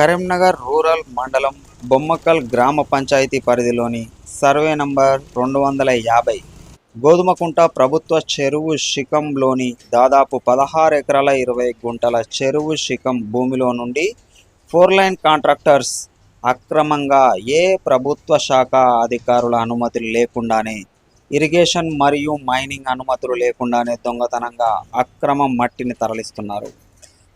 Karimnagar rural మండలం బొమ్మకల్ గ్రామ పంచాయతీ పరిధిలోని సర్వే నంబర్ రెండు వందల యాభై గోధుమకుంట ప్రభుత్వ చెరువు శిఖంలోని దాదాపు పదహారు ఎకరాల ఇరవై గుంటల చెరువు శిఖం భూమిలో నుండి ఫోర్ లైన్ కాంట్రాక్టర్స్ అక్రమంగా ఏ ప్రభుత్వ శాఖ అధికారుల అనుమతులు లేకుండానే ఇరిగేషన్ మరియు మైనింగ్ అనుమతులు లేకుండానే దొంగతనంగా అక్రమ మట్టిని తరలిస్తున్నారు.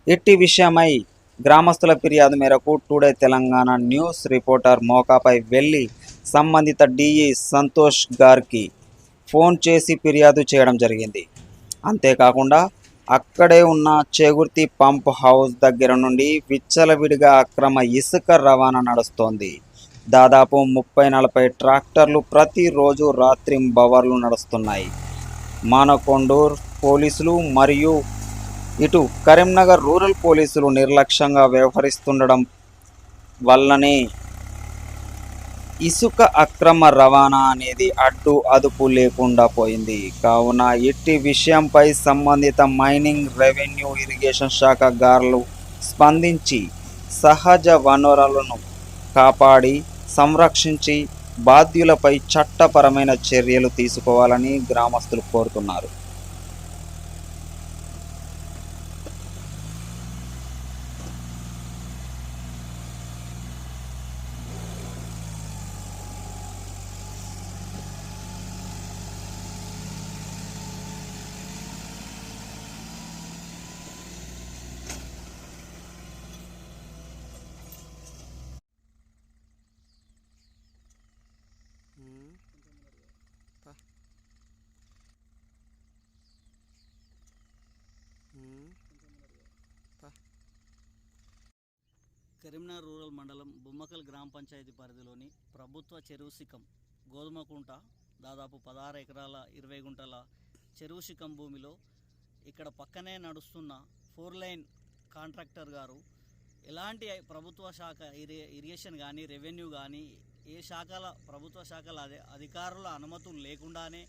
ఇట్టి విషయమై గ్రామస్తుల ఫిర్యాదు మేరకు టుడే తెలంగాణ న్యూస్ రిపోర్టర్ మోకాపై వెళ్ళి సంబంధిత డిఈ సంతోష్ గారికి ఫోన్ చేసి ఫిర్యాదు చేయడం జరిగింది. అంతేకాకుండా అక్కడే ఉన్న చేగుర్తి పంప్ హౌస్ దగ్గర నుండి విచ్చలవిడిగా అక్రమ ఇసుక రవాణా నడుస్తోంది. దాదాపు ముప్పై నలభై ట్రాక్టర్లు ప్రతిరోజు రాత్రి బవర్లు నడుస్తున్నాయి. మానకొండూర్ పోలీసులు మరియు ఇటు కరీంనగర్ రూరల్ పోలీసులు నిర్లక్ష్యంగా వ్యవహరిస్తుండడం వల్లనే ఇసుక అక్రమ రవాణా అనేది అడ్డు అదుపు లేకుండా పోయింది. కావున ఇట్టి విషయంపై సంబంధిత మైనింగ్ రెవెన్యూ ఇరిగేషన్ శాఖ గారులు స్పందించి సహజ వనరులను కాపాడి సంరక్షించి బాధ్యులపై చట్టపరమైన చర్యలు తీసుకోవాలని గ్రామస్తులు కోరుతున్నారు. కరీంనగర్ రూరల్ మండలం బొమ్మకల్ గ్రామ పంచాయతీ పరిధిలోని ప్రభుత్వ చెరువు శిఖం గోధుమకుంట దాదాపు పదహారు ఎకరాల ఇరవై గుంటల చెరువు శిఖం భూమిలో ఇక్కడ పక్కనే నడుస్తున్న ఫోర్ లైన్ కాంట్రాక్టర్ గారు ఎలాంటి ప్రభుత్వ శాఖ ఇరి ఇరిగేషన్ కానీ రెవెన్యూ కానీ ఏ శాఖల ప్రభుత్వ శాఖల అధికారుల అనుమతులు లేకుండానే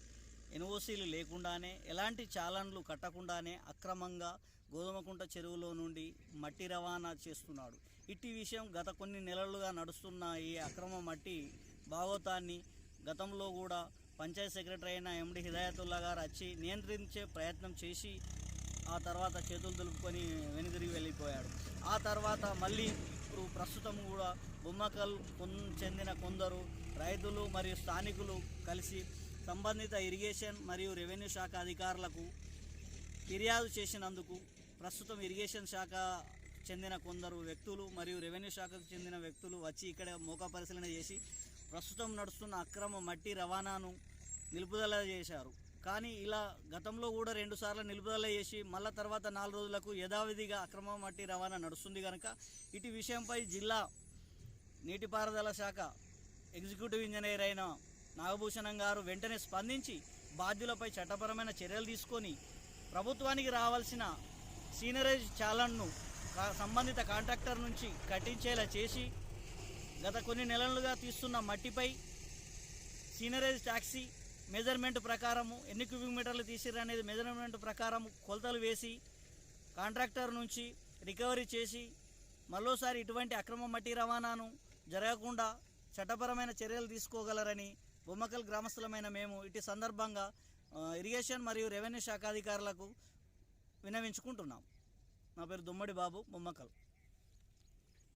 ఎన్ఓసీలు లేకుండానే ఎలాంటి చాలన్లు కట్టకుండానే అక్రమంగా గోధుమకుంట చెరువులో నుండి మట్టి రవాణా చేస్తున్నాడు. ఇట్టి విషయం గత కొన్ని నెలలుగా నడుస్తున్న ఈ అక్రమ మట్టి భాగోతాన్ని గతంలో కూడా పంచాయత్ సెక్రటరీ అయిన ఎండి హిదాయతుల్లా గారు వచ్చి నియంత్రించే ప్రయత్నం చేసి ఆ తర్వాత చేతులు దులుపుకొని వెనుదిరిగి వెళ్ళిపోయాడు. ఆ తర్వాత మళ్ళీ ఇప్పుడు ప్రస్తుతం కూడా బొమ్మకల్ చెందిన కొందరు రైతులు మరియు స్థానికులు కలిసి సంబంధిత ఇరిగేషన్ మరియు రెవెన్యూ శాఖ అధికారులకు ఫిర్యాదు చేసినందుకు ప్రస్తుతం ఇరిగేషన్ శాఖ చెందిన కొందరు వ్యక్తులు మరియు రెవెన్యూ శాఖకు చెందిన వ్యక్తులు వచ్చి ఇక్కడ మోకా పరిశీలన చేసి ప్రస్తుతం నడుస్తున్న అక్రమ మట్టి రవాణాను నిలుపుదల చేశారు. కానీ ఇలా గతంలో కూడా రెండు సార్లు నిలుపుదల చేసి మళ్ళా తర్వాత నాలుగు రోజులకు యథావిధిగా అక్రమ మట్టి రవాణా నడుస్తుంది కనుక ఇటు విషయంపై జిల్లా నీటిపారుదల శాఖ ఎగ్జిక్యూటివ్ ఇంజనీర్ అయిన నాగభూషణం గారు వెంటనే స్పందించి బాధ్యులపై చట్టపరమైన చర్యలు తీసుకొని ప్రభుత్వానికి రావాల్సిన సీనరేజ్ చాలన్ను సంబంధిత కాంట్రాక్టర్ నుంచి కట్టించేలా చేసి గత కొన్ని నెలలుగా తీస్తున్న మట్టిపై సీనరేజ్ ట్యాక్సీ మెజర్మెంట్ ప్రకారము ఎన్ని క్యూబిక్ మీటర్లు తీసిర్రు అనేది మెజర్మెంట్ ప్రకారం కొలతలు వేసి కాంట్రాక్టర్ నుంచి రికవరీ చేసి మరోసారి ఇటువంటి అక్రమ మట్టి రవాణాను జరగకుండా చట్టపరమైన చర్యలు తీసుకోగలరని బొమ్మకల్ గ్రామస్తులమైన మేము ఇటు సందర్భంగా ఇరిగేషన్ మరియు రెవెన్యూ శాఖ అధికారులకు వినవించుకుంటున్నాం. నా పేరు దుమ్మడి బాబు బొమ్మకల్.